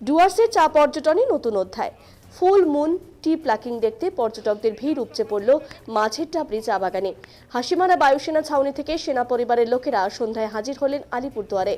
ডুয়ার্সের চা পর্যটনে নতুন অধ্যায়। ফুল, মুন টি প্লাকিং দেখতে পর্যটকদের ভিড় উপচে পড়ল মাঝের ডাবরি চা বাগানে। হাসিমারা বায়ুসেনা ছাউনি থেকে সেনা পরিবারের লোকেরা সন্ধ্যায় হাজির হলেন আলিপুরদুয়ারে।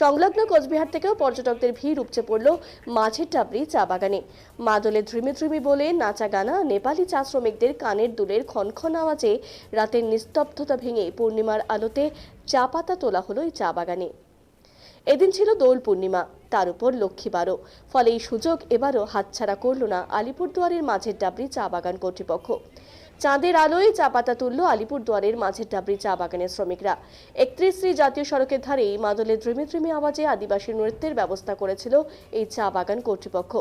সংলগ্ন কোচবিহার থেকেও পর্যটকদের ভিড় উপচে পড়ল মাঝের ডাবরি চা বাগানে। মাদলে ধ্রিমি ধ্রিমি বলে নাচা গানা, নেপালি চা শ্রমিকদের কানের দুলের ক্ষণক্ষণ আওয়াজে রাতের নিস্তব্ধতা ভেঙে পূর্ণিমার আলোতে চা পাতা তোলা হলো এই চা বাগানে। এদিন ছিল দোল পূর্ণিমা, তার উপর লক্ষ্মী বারো। ফলে এই সুযোগ এবারও হাতছাড়া করল না আলিপুরদুয়ারের মাঝের ডাবরি চা বাগান কর্তৃপক্ষ। চাঁদের আলোয় চা পাতা তুলল আলিপুরদুয়ারের মাঝের ডাবরি চা বাগানের শ্রমিকরা। একত্রিশ শ্রী জাতীয় সড়কের ধারেই মাদলের দ্রিমি দ্রিমি আওয়াজে আদিবাসী নৃত্যের ব্যবস্থা করেছিল এই চা বাগান কর্তৃপক্ষ।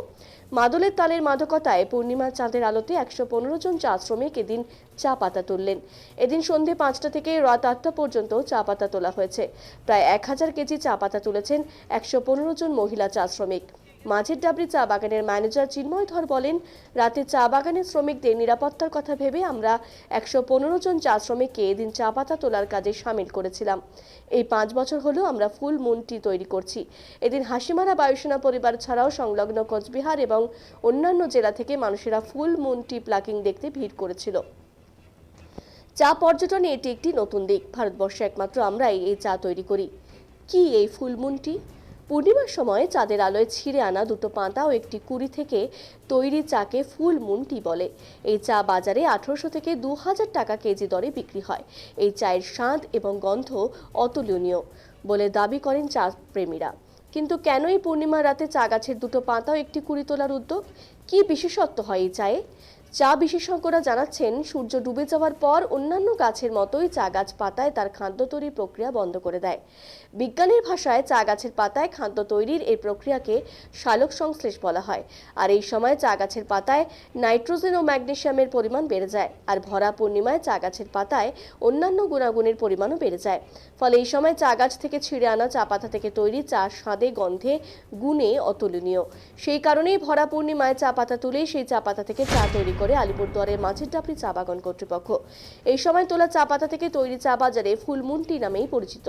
মাদলের তালের মাদকতায় পূর্ণিমার চাঁদের আলোতে একশো পনেরো জন চা শ্রমিক এদিন চা পাতা তুললেন। এদিন সন্ধে পাঁচটা থেকে রাত আটটা পর্যন্ত চা পাতা তোলা হয়েছে। প্রায় এক হাজার কেজি চা পাতা তুলেছেন একশো পনেরো জন মহিলা চা শ্রমিক। মাঝের ডাবরি চা বাগানের ম্যানেজার চিন্ময় ধর বলেন, রাতে চা বাগানের শ্রমিকদের নিরাপত্তার কথা ভেবে আমরা একশো পনেরো জন চা শ্রমিককে এদিন চা পাতা তোলার কাজে সামিল করেছিলাম। এই পাঁচ বছর হলো আমরা ফুল মুনটি তৈরি করছি। এদিন হাসিমারা বায়ুসেনা পরিবার ছাড়াও সংলগ্ন কোচবিহার এবং অন্যান্য জেলা থেকে মানুষেরা ফুল মুনটি প্লাকিং দেখতে ভিড় করেছিল। চা পর্যটনে এটি একটি নতুন দিক। ভারতবর্ষে একমাত্র আমরাই এই চা তৈরি করি। কি এই ফুলমুনটি পূর্ণিমার সময় চাঁদের আলোয় ছিঁড়ে আনা দুটো পাতা ও একটি কুড়ি থেকে তৈরি চাকে ফুল মুনটি বলে। এই চা বাজারে আঠারোশো থেকে দু হাজার টাকা কেজি দরে বিক্রি হয়। এই চায়ের স্বাদ এবং গন্ধ অতুলনীয় বলে দাবি করেন চা প্রেমীরা। কিন্তু কেন এই পূর্ণিমার রাতে চা গাছের দুটো পাতা ও একটি কুড়ি তোলার উদ্যোগ? কি বিশেষত্ব হয় এই চায়ে? চা বিশেষজ্ঞরা জানাচ্ছেন, সূর্য ডুবে যাওয়ার পর অন্যান্য গাছের মতোই চা গাছ পাতায় তার খাদ্য তৈরির প্রক্রিয়া বন্ধ করে দেয়। বিজ্ঞানের ভাষায় চা গাছের পাতায় খাদ্য তৈরির এই প্রক্রিয়াকে সালোক সংশ্লেষ বলা হয়। আর এই সময় চা গাছের পাতায় নাইট্রোজেন ও ম্যাগনেসিয়ামের পরিমাণ বেড়ে যায় আর ভরা পূর্ণিমায় চা গাছের পাতায় অন্যান্য গুণাগুণের পরিমাণও বেড়ে যায়। ফলে এই সময় চা গাছ থেকে ছিঁড়ে আনা চা পাতা থেকে তৈরি চা স্বাদে, গন্ধে, গুণে অতুলনীয়। সেই কারণেই ভরা পূর্ণিমায় চা পাতা তুলে সেই চা পাতা থেকে চা তৈরি করে আলিপুরদুয়ারের মাঝের ডাবরি চা বাগান কর্তৃপক্ষ। এই সময় তোলা চা পাতা থেকে তৈরি চা বাজারে ফুলমুনটি নামেই পরিচিত।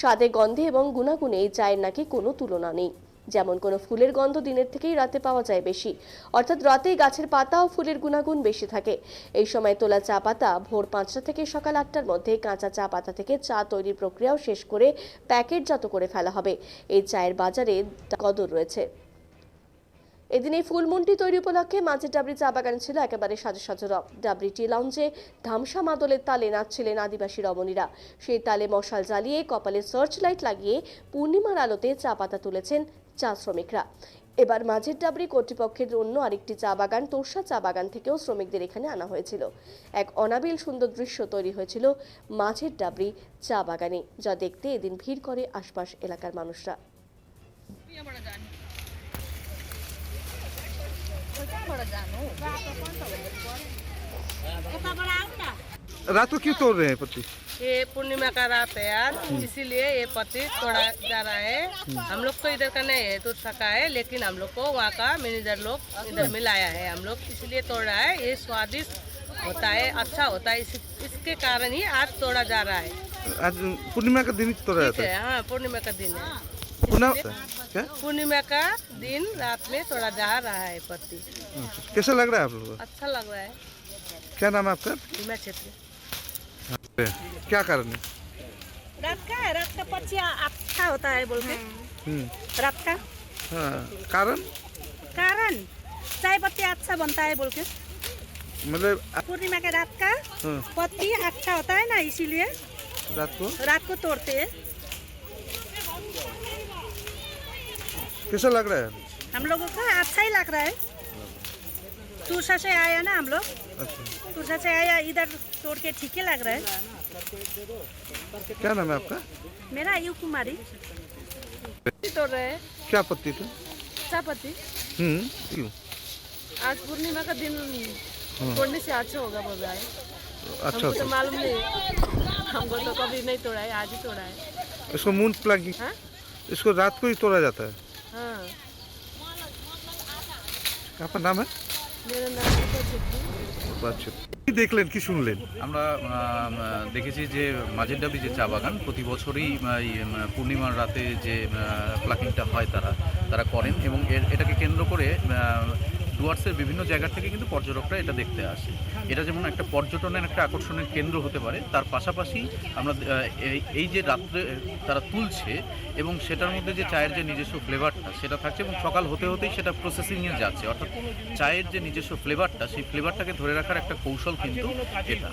স্বাদে, গন্ধে এবং গুণাগুণে এই চায়ের নাকি কোনো তুলনা নেই। যেমন কোনো ফুলের গন্ধ দিনের থেকেই রাতে পাওয়া যায় বেশি। অর্থাৎ রাতেই গাছের পাতা ও ফুলের গুণাগুণ বেশি থাকে। এই সময় তোলা চা পাতা ভোর পাঁচটা থেকে সকাল আটটার মধ্যে কাঁচা চা পাতা থেকে চা তৈরির প্রক্রিয়াও শেষ করে প্যাকেটজাত করে ফেলা হবে। এই চায়ের বাজারে কদর রয়েছে। এদিন এই ফুলমুনটি তৈরি উপলক্ষে মাঝের ডাবরি চা বাগান ছিল একেবারে সাজে সাজে ডাবরি টি লাউঞ্জে ধামসা মাদলের তালে নাচছিলেন আদিবাসী রমণীরা। সেই তালে মশাল জ্বালিয়ে কপালে সার্চ লাইট লাগিয়ে পূর্ণিমার আলোতে চা পাতা তুলেছেন চা শ্রমিকরা। এবার মাঝের ডাবরি কর্তৃপক্ষের অন্য আরেকটি চা বাগান, তোরসা চা বাগান থেকেও শ্রমিকদের এখানে আনা হয়েছিল। এক অনাবিল সুন্দর দৃশ্য তৈরি হয়েছিল মাঝের ডাবরি চা বাগানে, যা দেখতে এদিন ভিড় করে আশপাশ এলাকার মানুষরা। रात को क्यों तोड़ रहे हैं पत्ती ये पूर्णिमा का रात है आज इसीलिए ये पति तोड़ा जा रहा है हम लोग तो इधर का नहीं है तो सका है लेकिन हम लोग को वहाँ का मैनेजर लोग इधर में लाया है। हम लोग इसलिए तोड़ रहा है ये स्वादिष्ट होता है अच्छा होता है इस, इसके कारण ही आज तोड़ा जा रहा है। आज पूर्णिमा का दिन तोड़ा जाता है। है हाँ पूर्णिमा का दिन है। पूर्णिमा पूर्णिमा का दिन रात में थोड़ा जा रहा है पति। कैसा लग रहा है आप लोगों को? अच्छा लग रहा है। क्या नाम है आपका? हिमा क्षेत्र क्या कारण है? रात का है रात का पक्षी अच्छा होता है बोल के हम्म, रात का। हाँ कारण? कारण? चाय पत्ती अच्छा बनता है बोल के मतलब पूर्णिमा के रात का हाँ, पत्ती अच्छा होता है ना इसीलिए रात को? रात को तोड़ते हैं। कैसा लग रहा है? हम लोगों को अच्छा ही लग रहा है। तुरसा से आया ना हम लोग। अच्छा। तुरसा से आया इधर तोड़ के ठीक ही लग रहा है। क्या नाम है आपका? मेरा यू कुमारी। तोड़ रहे हैं। क्या पत्ती थी? चापत्ती हम्म आज पूर्णिमा का दिन तोड़ने से अच्छा होगा बोल है। अच्छा तो अच्छा मालूम नहीं। हमको तो कभी नहीं तोड़ा है आज ही तोड़ा है। इसको मून प्लगिंग हाँ? इसको रात को ही तोड़ा जाता है। আপনার নাম? দেখলেন কি শুনলেন? আমরা দেখেছি যে মাঝেরডাবি যে চা বাগান প্রতি বছরই পূর্ণিমার রাতে যে প্লাকিংটা হয় তারা তারা করেন এবং এটাকে কেন্দ্র করে ডুয়ার্সের বিভিন্ন জায়গা থেকে কিন্তু পর্যটকরা এটা দেখতে আসে। এটা যেমন একটা পর্যটনের একটা আকর্ষণের কেন্দ্র হতে পারে, তার পাশাপাশি আমরা এই- যে রাত্রে তারা তুলছে এবং সেটার মধ্যে যে চায়ের যে নিজস্ব ফ্লেভারটা সেটা থাকছে এবং সকাল হতে হতেই সেটা প্রসেসিংয়ে যাচ্ছে। অর্থাৎ চায়ের যে নিজস্ব ফ্লেভারটা, সেই ফ্লেভারটাকে ধরে রাখার একটা কৌশল কিন্তু এটা।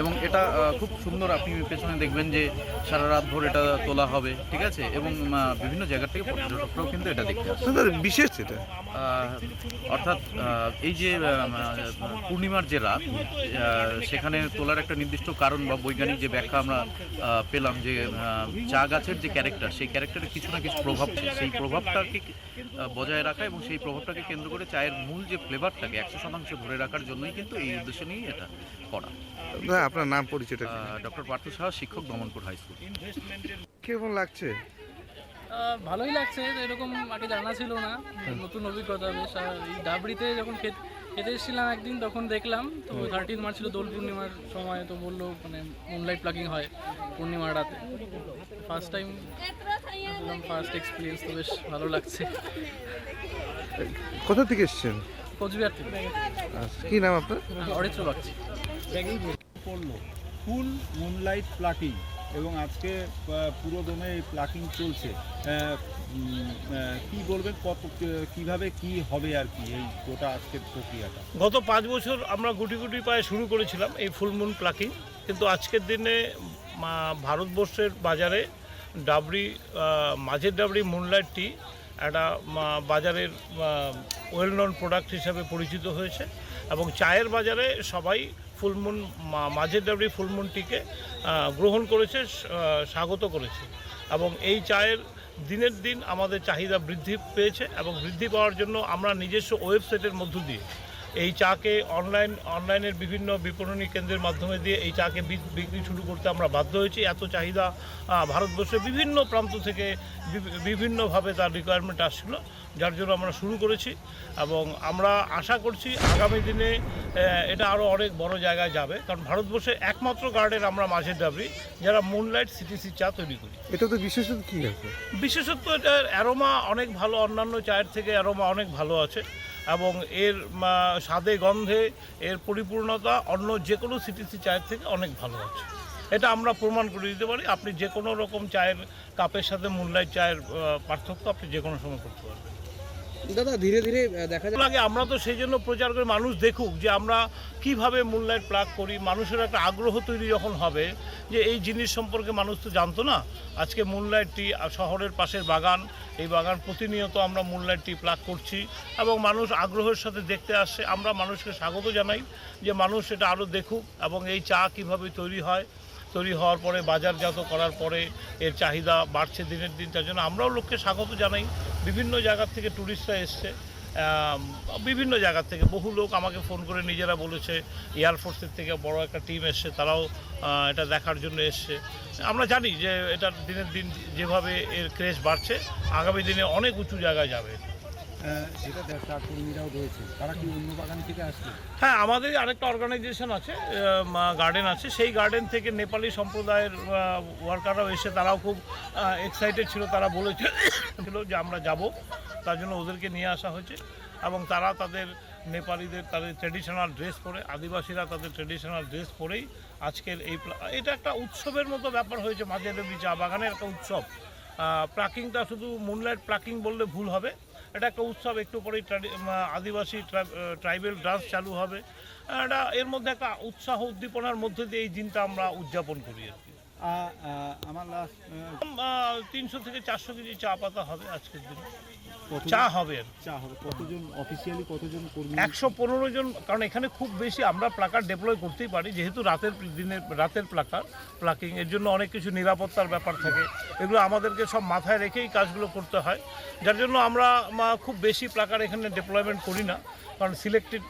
এবং এটা খুব সুন্দর আপনি পেছনে দেখবেন যে সারা রাত ভোর এটা তোলা হবে ঠিক আছে? এবং বিভিন্ন জায়গা থেকে পর্যটকরাও কিন্তু এটা দেখতে আসে বিশেষ এটা? অর্থাৎ এই যে পূর্ণিমার যে রাত সেখানে তোলার একটা নির্দিষ্ট কারণ বা বৈজ্ঞানিক যে ব্যাখ্যা আমরা পেলাম যে চা গাছের যে ক্যারেক্টার সেই ক্যারেক্টারের কিছু না কিছু প্রভাব সেই প্রভাবটাকে বজায় রাখা এবং সেই প্রভাবটাকে কেন্দ্র করে চায়ের মূল যে ফ্লেভারটাকে একশো শতাংশ ধরে রাখার জন্যই কিন্তু এই উদ্দেশ্য নিয়েই এটা করা। আপনার নাম পরিচয়টা ডক্টর পার্থ সাহা শিক্ষক দমনপুর হাই স্কুল। কীরকম লাগছে? ভালোই লাগছে এরকম আগে জানা ছিল না নতুন অভিজ্ঞতা বেশ আর এই ডাবরিতে যখন খেত- খেতে এসেছিলাম একদিন তখন দেখলাম তো থার্টিন মার্চ ছিল দোল পূর্ণিমার সময় তো বলল মানে মুনলাইট প্লাকিং হয় পূর্ণিমার রাতে। ফার্স্ট টাইম ফার্স্ট এক্সপিরিয়েন্স তো বেশ ভালো লাগছে। কোথা থেকে এসেছেন? কোচবিহার থেকে। আচ্ছা, কি নাম আপনার? অরিত্র বাগচি পড়ল। ফুল মুনলাইট প্লাকিং এবং আজকে পুরো দমে এই প্লাকিং চলছে। কি বলবেন? কত কীভাবে কি হবে আর কি এই গোটা আজকের প্রক্রিয়াটা? গত পাঁচ বছর আমরা গুটি গুটি পায়ে শুরু করেছিলাম এই ফুলমুন প্লাকিং। কিন্তু আজকের দিনে মা- ভারতবর্ষের বাজারে ডাবরি মাঝের ডাবরি মুনলাইট টি একটা বাজারের ওয়েল নন প্রোডাক্ট হিসাবে পরিচিত হয়েছে এবং চায়ের বাজারে সবাই ফুলমুন মাঝের ডাবরি ফুলমুন টিকে গ্রহণ করেছে স্বাগত করেছে এবং এই চায়ের দিনের দিন আমাদের চাহিদা বৃদ্ধি পেয়েছে এবং বৃদ্ধি পাওয়ার জন্য আমরা নিজস্ব ওয়েবসাইটের মধ্য দিয়ে এই চাকে অনলাইন অনলাইনের বিভিন্ন বিপণনী কেন্দ্রের মাধ্যমে দিয়ে এই চাকে বিক্রি শুরু করতে আমরা বাধ্য হয়েছি। এত চাহিদা ভারতবর্ষের বিভিন্ন প্রান্ত থেকে বিভিন্নভাবে তার রিকোয়ারমেন্ট আসছিল যার জন্য আমরা শুরু করেছি এবং আমরা আশা করছি আগামী দিনে এটা আরও অনেক বড় জায়গায় যাবে। কারণ ভারতবর্ষে একমাত্র গার্ডেন আমরা মাঝের ডাবরি যারা মুনলাইট সিটিসি চা তৈরি করি। এটা তো বিশেষত কি আছে? বিশেষত এটার অ্যারোমা অনেক ভালো অন্যান্য চায়ের থেকে অ্যারোমা অনেক ভালো আছে। এবং এর স্বাদে, গন্ধে এর পরিপূর্ণতা অন্য যে কোনো সিটিসি চায়ের থেকে অনেক ভালো আছে। এটা আমরা প্রমাণ করে দিতে পারি। আপনি যে কোনো রকম চায়ের কাপের সাথে মূল্যায় চায়ের পার্থক্য আপনি যে কোনো সময় করতে পারবেন। দাদা, ধীরে ধীরে দেখা যায় আমরা তো সেই জন্য প্রচার করে, মানুষ দেখুক যে আমরা কীভাবে মুনলাইট প্লাগ করি, মানুষের একটা আগ্রহ তৈরি যখন হবে যে এই জিনিস সম্পর্কে মানুষ তো জানতো না। আজকে মুনলাইটটি শহরের পাশের বাগান, এই বাগান প্রতিনিয়ত আমরা মুনলাইটটি প্লাগ করছি এবং মানুষ আগ্রহের সাথে দেখতে আসছে। আমরা মানুষকে স্বাগত জানাই যে মানুষ এটা আরও দেখুক এবং এই চা কীভাবে তৈরি হয়। তৈরি হওয়ার পরে, বাজারজাত করার পরে এর চাহিদা বাড়ছে দিনের দিন, তার জন্য আমরাও লোককে স্বাগত জানাই। বিভিন্ন জায়গার থেকে ট্যুরিস্টরা এসছে। বিভিন্ন জায়গার থেকে বহু লোক আমাকে ফোন করে নিজেরা বলেছে এয়ারফোর্সের থেকে বড় একটা টিম এসছে, তারাও এটা দেখার জন্য এসছে। আমরা জানি যে এটা দিনের দিন যেভাবে এর ক্রেজ বাড়ছে, আগামী দিনে অনেক উঁচু জায়গায় যাবে। হ্যাঁ আমাদের আরেকটা অর্গানাইজেশন আছে গার্ডেন আছে। সেই গার্ডেন থেকে নেপালি সম্প্রদায়ের ওয়ার্কাররাও এসে তারাও খুব এক্সাইটেড ছিল। তারা বলেছে ছিল যে আমরা যাব। তার জন্য ওদেরকে নিয়ে আসা হয়েছে। এবং তারা তাদের নেপালিদের তাদের ট্রেডিশনাল ড্রেস পরে, আদিবাসীরা তাদের ট্রেডিশনাল ড্রেস পরেই আজকের এই এটা একটা উৎসবের মতো ব্যাপার হয়েছে। মাঝে চা বাগানের একটা উৎসব। প্লাকিংটা শুধু মুনলাইট প্লাকিং বললে ভুল হবে। এটা একটা উৎসব একটু পরেই আদিবাসী ট্রাইবেল ডান্স চালু হবে। এটা এর মধ্যে একটা উৎসাহ উদ্দীপনার মধ্যে দিয়ে এই দিনটা আমরা উদযাপন করি আর কি। আমার লাস্ট তিনশো থেকে চারশো কেজি চা পাতা হবে আজকের দিনে। চা হবে। চা হবে। কতজন অফিসিয়ালি কতজন কর্মী? একশো পনেরো জন কারণ এখানে খুব বেশি আমরা প্লাকার ডেপ্লয় করতেই পারি যেহেতু রাতের দিনের রাতের প্লাকার প্লাকিং এর জন্য অনেক কিছু নিরাপত্তার ব্যাপার থাকে। এগুলো আমাদেরকে সব মাথায় রেখেই কাজগুলো করতে হয়। যার জন্য আমরা খুব বেশি প্লাকার এখানে ডেপ্লয়মেন্ট করি না কারণ সিলেক্টেড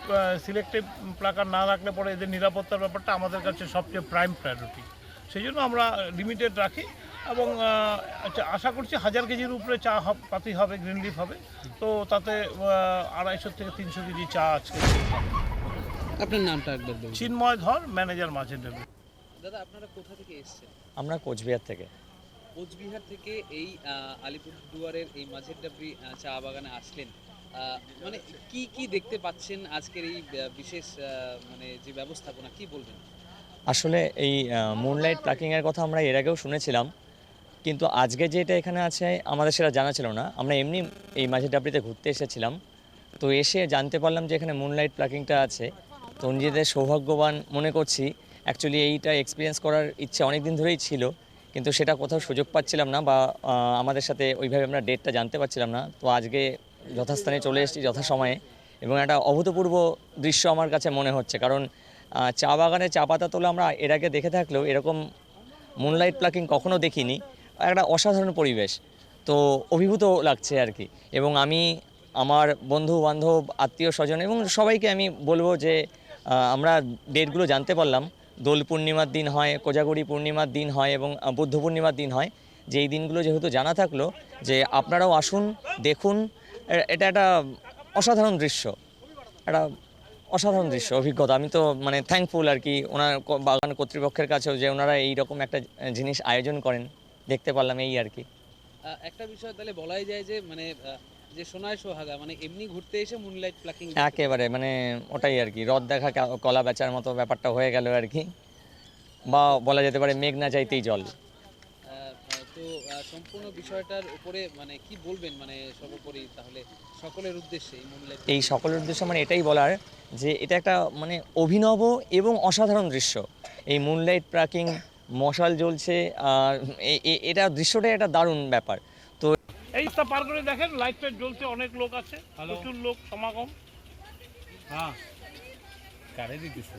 সিলেক্টেড প্লাকার না রাখলে পরে এদের নিরাপত্তার ব্যাপারটা আমাদের কাছে সবচেয়ে প্রাইম প্রায়োরিটি সেই জন্য আমরা লিমিটেড রাখি। এবং আচ্ছা, আশা করছি হাজার কেজির উপরে চা হব- পাতি হবে গ্রিন লিফ হবে। তো তাতে আড়াইশো থেকে তিনশো কেজি চা আজকে। আপনার নামটা একবার চিন্ময় ধর ম্যানেজার মাঝের ডাবরি দাদা আপনারা কোথা থেকে এসেছেন? আমরা কোচবিহার থেকে। কোচবিহার থেকে এই আলিপুরদুয়ারের এই মাঝের ডাবরি চা বাগানে আসলেন। মানে কি কি দেখতে পাচ্ছেন আজকের এই বিশেষ মানে যে ব্যবস্থাপনা কি বলবেন? আসলে এই মুনলাইট প্লাকিংয়ের কথা আমরা এর আগেও শুনেছিলাম। কিন্তু আজকে যেটা এখানে আছে, আমাদের সেটা জানা ছিল না। আমরা এমনি এই মাঝের ডাবরিতে ঘুরতে এসেছিলাম। তো এসে জানতে পারলাম যে এখানে মুনলাইট প্লাকিংটা আছে। তো নিজেদের সৌভাগ্যবান মনে করছি অ্যাকচুয়ালি এইটা এক্সপিরিয়েন্স করার ইচ্ছে অনেক দিন ধরেই ছিল, কিন্তু সেটা কোথাও সুযোগ পাচ্ছিলাম না বা আমাদের সাথে ওইভাবে আমরা ডেটটা জানতে পারছিলাম না। তো আজকে যথাস্থানে চলে এসেছি যথাসময়ে এবং একটা অভূতপূর্ব দৃশ্য আমার কাছে মনে হচ্ছে। কারণ চা বাগানে চা পাতা তোলা আমরা এর আগে দেখে থাকলেও এরকম মুনলাইট প্লাকিং কখনও দেখিনি। একটা অসাধারণ পরিবেশ। তো অভিভূত লাগছে আর কি। এবং আমি আমার বন্ধু, বান্ধব, আত্মীয় স্বজন এবং সবাইকে আমি বলব যে আমরা ডেটগুলো জানতে পারলাম। দোল পূর্ণিমার দিন হয়, কোজাগরি পূর্ণিমার দিন হয় এবং বুদ্ধ পূর্ণিমার দিন হয়। যে এই দিনগুলো যেহেতু জানা থাকল যে, আপনারাও আসুন, দেখুন এটা একটা অসাধারণ দৃশ্য। একটা অসাধারণ দৃশ্য, অভিজ্ঞতা। আমি তো মানে থ্যাঙ্কফুল আর কি, ওনার বাগান কর্তৃপক্ষের কাছেও যে, ওনারা এইরকম একটা জিনিস আয়োজন করেন। দেখতে পারলাম এই আর কি। একটা বিষয় তাহলে বলাই যায় যে মানে যে সোনায় সোহাগা মানে এমনি ঘুরতে এসে মুনলাইট প্লাকিং একেবারে মানে ওটাই আর কি। রদ দেখা কলা বেচার মতো ব্যাপারটা হয়ে গেল আর কি। বা বলা যেতে পারে মেঘ না চাইতেই জল তো সম্পূর্ণ বিষয়টার উপরে মানে কি বলবেন মানে সর্বোপরি তাহলে সকলের উদ্দেশ্যে এই সকলের উদ্দেশ্য মানে এটাই বলার যে এটা একটা মানে অভিনব এবং অসাধারণ দৃশ্য। এই মুনলাইট প্রাকিং মশাল জ্বলছে আর এটা দৃশ্যটাই একটা দারুণ ব্যাপার। তো এই রাস্তা পার করে দেখেন লাইট ফাইট জ্বলছে অনেক লোক আছে প্রচুর লোক সমাগম। হ্যাঁ। কারে দিতেছে?